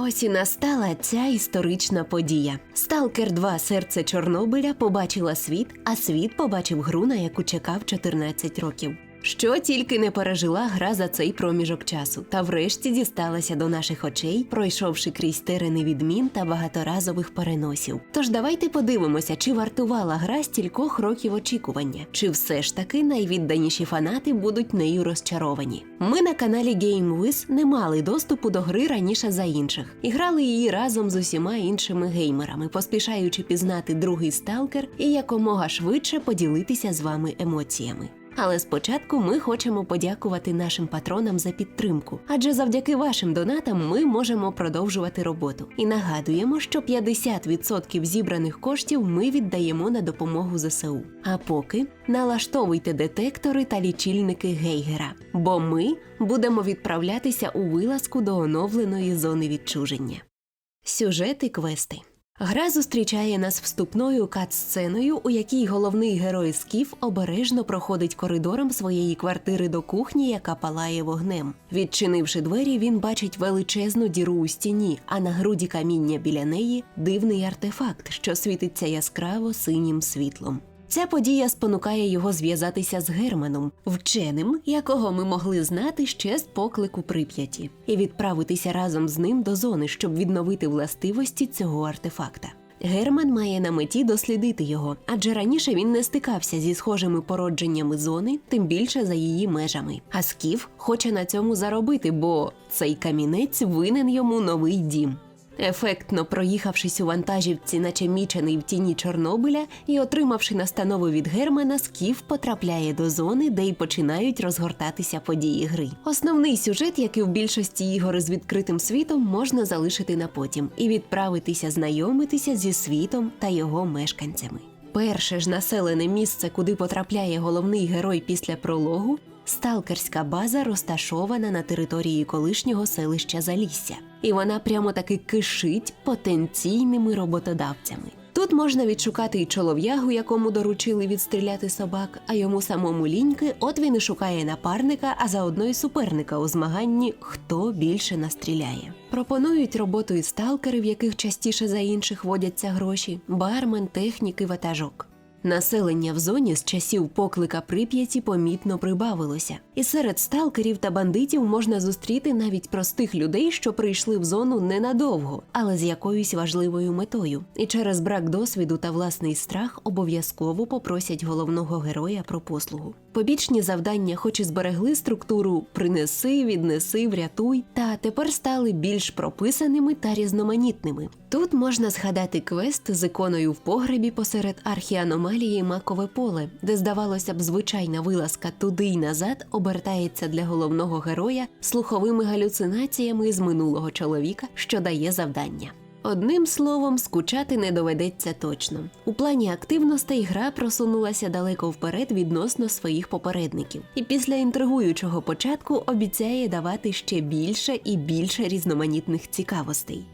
Ось і настала ця історична подія. Сталкер 2 серце Чорнобиля побачила світ, а світ побачив гру, на яку чекав 14 років. Що тільки не пережила гра за цей проміжок часу, та врешті дісталася до наших очей, пройшовши крізь терени відмін та багаторазових переносів. Тож давайте подивимося, чи вартувала гра стількох років очікування, чи все ж таки найвідданіші фанати будуть нею розчаровані. Ми на каналі GameWiz не мали доступу до гри раніше за інших і грали її разом з усіма іншими геймерами, поспішаючи пізнати другий сталкер і якомога швидше поділитися з вами емоціями. Але спочатку ми хочемо подякувати нашим патронам за підтримку, адже завдяки вашим донатам ми можемо продовжувати роботу. І нагадуємо, що 50% зібраних коштів ми віддаємо на допомогу ЗСУ. А поки налаштовуйте детектори та лічильники Гейгера, бо ми будемо відправлятися у вилазку до оновленої зони відчуження. Сюжет і квести. Гра зустрічає нас вступною кат-сценою, у якій головний герой Скіф обережно проходить коридором своєї квартири до кухні, яка палає вогнем. Відчинивши двері, він бачить величезну діру у стіні, а на груді каміння біля неї дивний артефакт, що світиться яскраво синім світлом. Ця подія спонукає його зв'язатися з Германом, вченим, якого ми могли знати ще з поклику Прип'яті, і відправитися разом з ним до зони, щоб відновити властивості цього артефакта. Герман має на меті дослідити його, адже раніше він не стикався зі схожими породженнями зони, тим більше за її межами. А Скіф хоче на цьому заробити, бо цей камінець винен йому новий дім. Ефектно проїхавшись у вантажівці, наче мічений в тіні Чорнобиля, і отримавши настанову від Германа, Скіф потрапляє до зони, де й починають розгортатися події гри. Основний сюжет, як і в більшості ігор із відкритим світом, можна залишити на потім і відправитися знайомитися зі світом та його мешканцями. Перше ж населене місце, куди потрапляє головний герой після прологу, сталкерська база розташована на території колишнього селища Залісся, і вона прямо таки кишить потенційними роботодавцями. Тут можна відшукати й чолов'ягу, якому доручили відстріляти собак, а йому самому ліньки, от він і шукає напарника, а заодно й суперника у змаганні, хто більше настріляє. Пропонують роботу і сталкери, в яких частіше за інших водяться гроші, бармен, техніки, ватажок. Населення в зоні з часів поклика Прип'яті помітно прибавилося, і серед сталкерів та бандитів можна зустріти навіть простих людей, що прийшли в зону ненадовго, але з якоюсь важливою метою, і через брак досвіду та власний страх обов'язково попросять головного героя про послугу. Побічні завдання, хоч і зберегли структуру принеси, віднеси, врятуй, та тепер стали більш прописаними та різноманітними. Тут можна згадати квест з іконою в погребі посеред архіаномалії Макове поле, де, здавалося б, звичайна вилазка туди й назад обертається для головного героя слуховими галюцинаціями з минулого чоловіка, що дає завдання. Одним словом, скучати не доведеться точно. У плані активностей гра просунулася далеко вперед відносно своїх попередників, і після інтригуючого початку обіцяє давати ще більше і більше різноманітних цікавостей.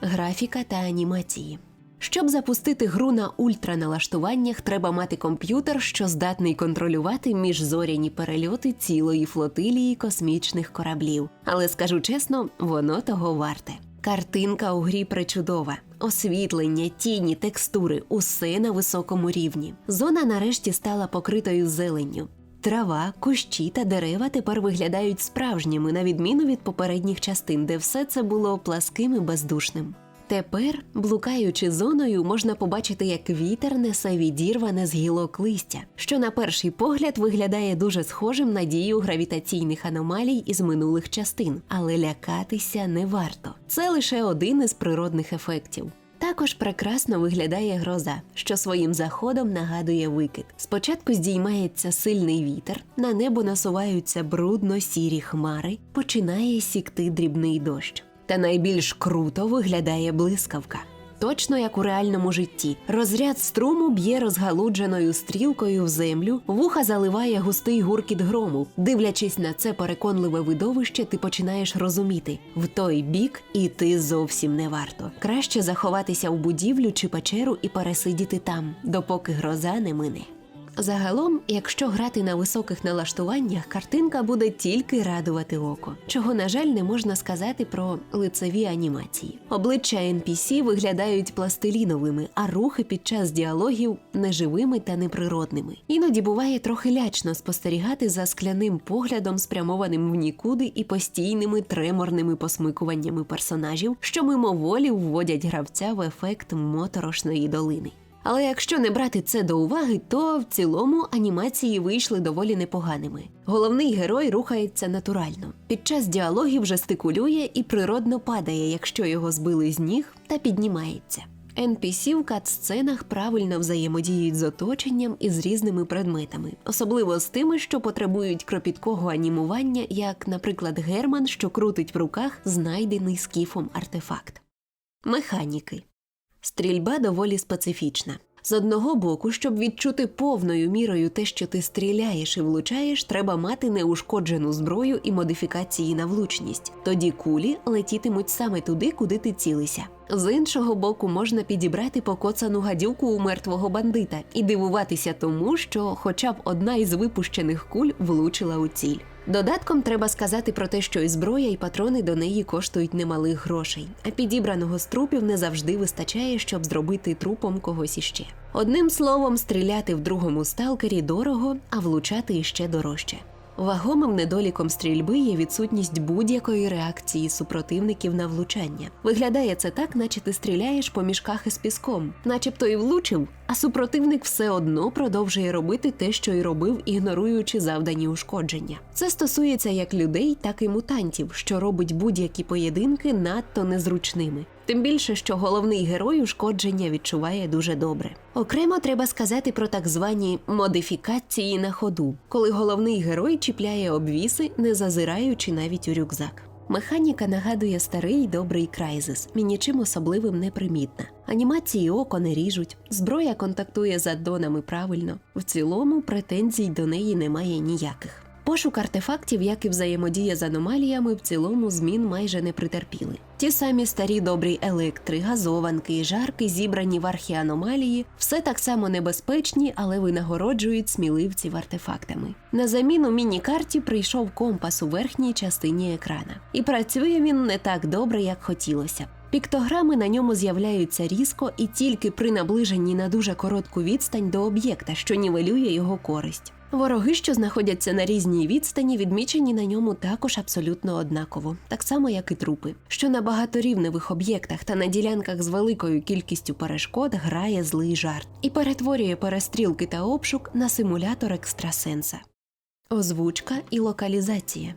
Графіка та анімації. Щоб запустити гру на ультраналаштуваннях, треба мати комп'ютер, що здатний контролювати міжзоряні перельоти цілої флотилії космічних кораблів. Але скажу чесно, воно того варте. Картинка у грі причудова, освітлення, тіні, текстури усе на високому рівні. Зона нарешті стала покритою зеленню. Трава, кущі та дерева тепер виглядають справжніми, на відміну від попередніх частин, де все це було пласким і бездушним. Тепер, блукаючи зоною, можна побачити, як вітер несе відірване з гілок листя, що на перший погляд виглядає дуже схожим на дію гравітаційних аномалій із минулих частин, але лякатися не варто. Це лише один із природних ефектів. Також прекрасно виглядає гроза, що своїм заходом нагадує викид. Спочатку здіймається сильний вітер, на небо насуваються брудно сірі хмари, починає сікти дрібний дощ. Та найбільш круто виглядає блискавка. Точно як у реальному житті. Розряд струму б'є розгалудженою стрілкою в землю, вуха заливає густий гуркіт грому. Дивлячись на це переконливе видовище, ти починаєш розуміти в той бік іти зовсім не варто. Краще заховатися у будівлю чи печеру і пересидіти там, допоки гроза не мине. Загалом, якщо грати на високих налаштуваннях, картинка буде тільки радувати око, чого, на жаль, не можна сказати про лицеві анімації. Обличчя NPC виглядають пластиліновими, а рухи під час діалогів неживими та неприродними. Іноді буває трохи лячно спостерігати за скляним поглядом, спрямованим в нікуди і постійними треморними посмикуваннями персонажів, що мимоволі вводять гравця в ефект моторошної долини. Але якщо не брати це до уваги, то в цілому анімації вийшли доволі непоганими. Головний герой рухається натурально. Під час діалогів жестикулює і природно падає, якщо його збили з ніг та піднімається. NPC в кат-сценах правильно взаємодіють з оточенням і з різними предметами, особливо з тими, що потребують кропіткого анімування, як, наприклад, Герман, що крутить в руках знайдений скіфом артефакт. Механіки Стрільба доволі специфічна. З одного боку, щоб відчути повною мірою те, що ти стріляєш і влучаєш, треба мати неушкоджену зброю і модифікації на влучність. Тоді кулі летітимуть саме туди, куди ти цілися. З іншого боку, можна підібрати покоцану гадюку у мертвого бандита і дивуватися тому, що хоча б одна із випущених куль влучила у ціль. Додатком треба сказати про те, що і зброя, і патрони до неї коштують немалих грошей, а підібраного з трупів не завжди вистачає, щоб зробити трупом когось іще. Одним словом, стріляти в другому сталкері дорого, а влучати іще дорожче. Вагомим недоліком стрільби є відсутність будь-якої реакції супротивників на влучання. Виглядає це так, наче ти стріляєш по мішках із піском, начебто і влучив, а супротивник все одно продовжує робити те, що й робив, ігноруючи завдані ушкодження. Це стосується як людей, так і мутантів, що робить будь-які поєдинки надто незручними. Тим більше, що головний герой ушкодження відчуває дуже добре. Окремо треба сказати про так звані модифікації на ходу, коли головний герой чіпляє обвіси, не зазираючи навіть у рюкзак. Механіка нагадує старий добрий крайзис, і нічим особливим не примітна. Анімації око не ріжуть, зброя контактує з аддонами правильно. В цілому претензій до неї немає ніяких. Пошук артефактів, як і взаємодія з аномаліями, в цілому змін майже не претерпіли. Ті самі старі добрі електри, газованки, жарки, зібрані в архіаномалії, все так само небезпечні, але винагороджують сміливців артефактами. На заміну міні-карті прийшов компас у верхній частині екрана, і працює він не так добре, як хотілося. Піктограми на ньому з'являються різко і тільки при наближенні на дуже коротку відстань до об'єкта, що нівелює його користь. Вороги, що знаходяться на різній відстані, відмічені на ньому також абсолютно однаково, так само як і трупи. Що на багаторівневих об'єктах та на ділянках з великою кількістю перешкод грає злий жарт і перетворює перестрілки та обшук на симулятор екстрасенса. Озвучка і локалізація.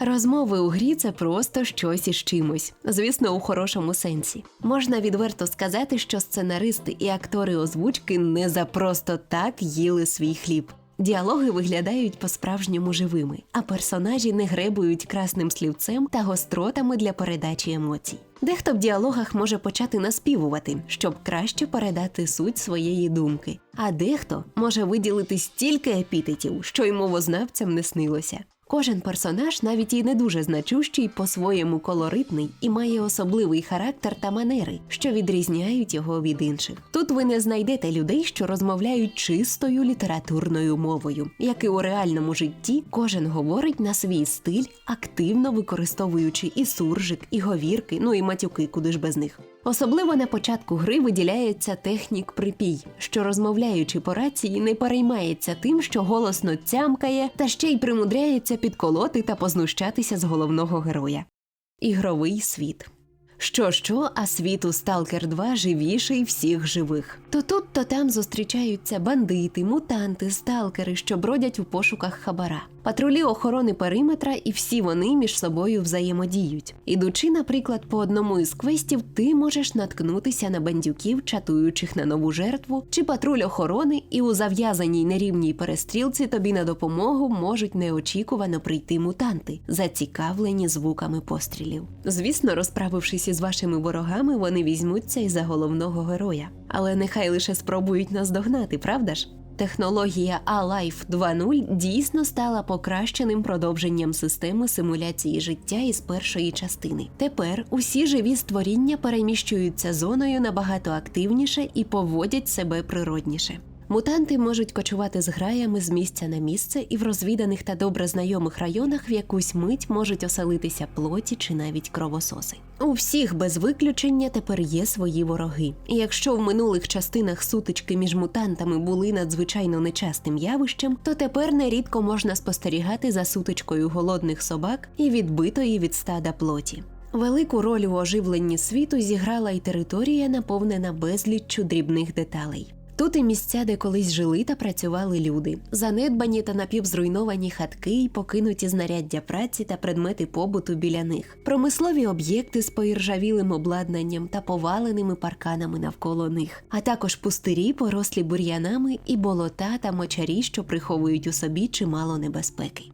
Розмови у грі це просто щось із чимось, звісно, у хорошому сенсі. Можна відверто сказати, що сценаристи і актори озвучки не за просто так їли свій хліб. Діалоги виглядають по-справжньому живими, а персонажі не гребують красним слівцем та гостротами для передачі емоцій. Дехто в діалогах може почати наспівувати, щоб краще передати суть своєї думки, а дехто може виділити стільки епітетів, що й мовознавцям не снилося. Кожен персонаж, навіть і не дуже значущий, по-своєму колоритний і має особливий характер та манери, що відрізняють його від інших. Тут ви не знайдете людей, що розмовляють чистою літературною мовою, як і у реальному житті, кожен говорить на свій стиль, активно використовуючи і суржик, і говірки, ну і матюки, куди ж без них. Особливо на початку гри виділяється технік припій, що розмовляючи по рації, не переймається тим, що голосно цямкає, та ще й примудряється підколоти та познущатися з головного героя. Ігровий світ. Що що, а світ у Сталкер 2 живіший всіх живих. То тут, то там зустрічаються бандити, мутанти, сталкери, що бродять у пошуках хабара. Патрулі охорони периметра, і всі вони між собою взаємодіють. Ідучи, наприклад, по одному із квестів, ти можеш наткнутися на бандюків, чатуючих на нову жертву, чи патруль охорони, і у зав'язаній нерівній перестрілці тобі на допомогу можуть неочікувано прийти мутанти, зацікавлені звуками пострілів. Звісно, розправившись із вашими ворогами, вони візьмуться і за головного героя. Але нехай лише спробують нас догнати, правда ж? Технологія A-Life 2.0 дійсно стала покращеним продовженням системи симуляції життя із першої частини. Тепер усі живі створіння переміщуються зоною набагато активніше і поводять себе природніше. Мутанти можуть кочувати з граями з місця на місце і в розвіданих та добре знайомих районах в якусь мить можуть оселитися плоті чи навіть кровососи. У всіх без виключення тепер є свої вороги. І якщо в минулих частинах сутички між мутантами були надзвичайно нечастим явищем, то тепер нерідко можна спостерігати за сутичкою голодних собак і відбитої від стада плоті. Велику роль у оживленні світу зіграла й територія, наповнена безліччю дрібних деталей. Тут і місця, де колись жили та працювали люди, занедбані та напівзруйновані хатки й покинуті знаряддя праці та предмети побуту біля них, промислові об'єкти з поіржавілим обладнанням та поваленими парканами навколо них, а також пустирі, порослі бур'янами і болота та мочарі, що приховують у собі чимало небезпеки.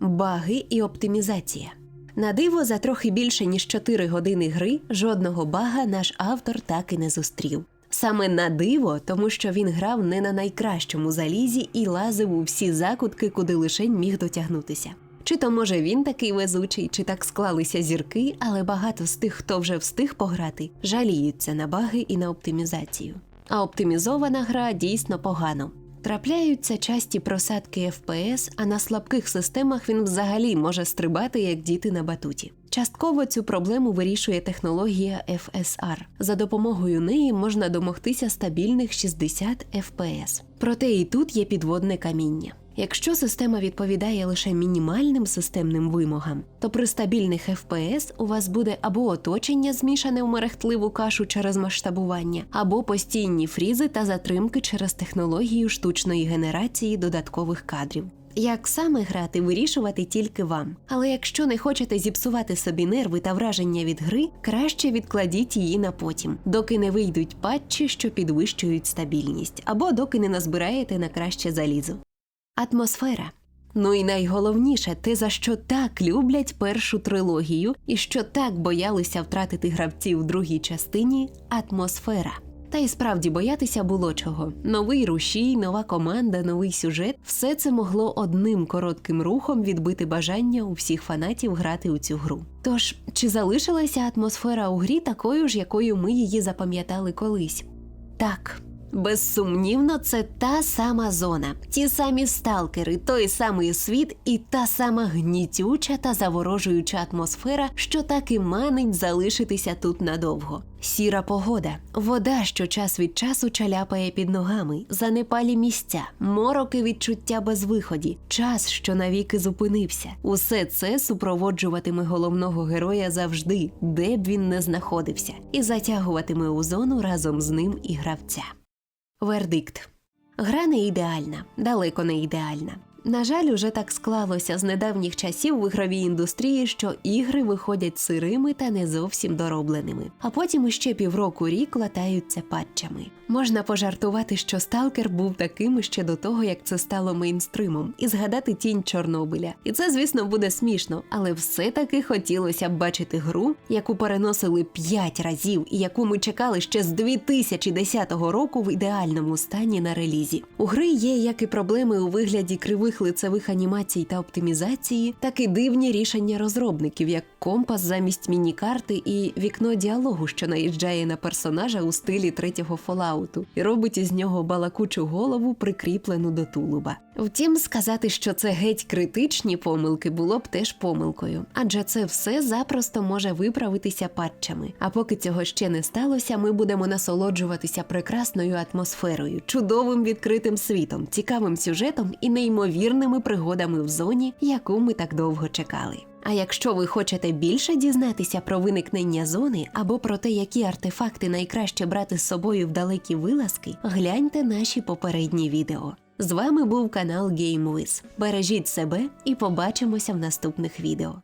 Баги і оптимізація. На диво, за трохи більше ніж 4 години гри жодного бага наш автор так і не зустрів. Саме на диво, тому що він грав не на найкращому залізі і лазив у всі закутки, куди лишень міг дотягнутися. Чи то може він такий везучий, чи так склалися зірки, але багато з тих, хто вже встиг пограти, жаліються на баги і на оптимізацію. А оптимізована гра дійсно погано. Трапляються часті просадки FPS, а на слабких системах він взагалі може стрибати як діти на батуті. Частково цю проблему вирішує технологія FSR. За допомогою неї можна домогтися стабільних 60 FPS. Проте і тут є підводне каміння. Якщо система відповідає лише мінімальним системним вимогам, то при стабільних FPS у вас буде або оточення змішане в мерехтливу кашу через масштабування, або постійні фрізи та затримки через технологію штучної генерації додаткових кадрів. Як саме грати, вирішувати тільки вам. Але якщо не хочете зіпсувати собі нерви та враження від гри, краще відкладіть її на потім, доки не вийдуть патчі, що підвищують стабільність, або доки не назбираєте на краще залізо. Атмосфера. Ну і найголовніше, те, за що так люблять першу трилогію, і що так боялися втратити гравці в другій частині атмосфера. Та й справді боятися було чого. Новий рушій, нова команда, новий сюжет все це могло одним коротким рухом відбити бажання у всіх фанатів грати у цю гру. Тож, чи залишилася атмосфера у грі такою ж, якою ми її запам'ятали колись? Так. Безсумнівно, це та сама зона, ті самі сталкери, той самий світ і та сама гнітюча та заворожуюча атмосфера, що так і манить залишитися тут надовго. Сіра погода, вода, що час від часу чаляпає під ногами, занепалі місця, мороки відчуття безвиході, час, що навіки зупинився. Усе це супроводжуватиме головного героя завжди, де б він не знаходився, і затягуватиме у зону разом з ним і гравця. Вердикт. Гра не ідеальна, далеко не ідеальна. На жаль, уже так склалося з недавніх часів в ігровій індустрії, що ігри виходять сирими та не зовсім доробленими, а потім іще півроку рік латаються патчами. Можна пожартувати, що Сталкер був таким ще до того, як це стало мейнстримом, і згадати тінь Чорнобиля. І це, звісно, буде смішно, але все-таки хотілося б бачити гру, яку переносили 5 разів, і яку ми чекали ще з 2010 року в ідеальному стані на релізі. У гри є як і проблеми у вигляді кривих лицевих анімацій та оптимізації, так і дивні рішення розробників, як компас замість міні-карти і вікно діалогу, що наїжджає на персонажа у стилі третього Фоллауту, і робить із нього балакучу голову, прикріплену до тулуба. Втім, сказати, що це геть критичні помилки, було б теж помилкою, адже це все запросто може виправитися патчами. А поки цього ще не сталося, ми будемо насолоджуватися прекрасною атмосферою, чудовим відкритим світом, цікавим сюжетом і неймовірними пригодами в зоні, яку ми так довго чекали. А якщо ви хочете більше дізнатися про виникнення зони або про те, які артефакти найкраще брати з собою в далекі вилазки, гляньте наші попередні відео. З вами був канал GameWiz. Бережіть себе і побачимося в наступних відео.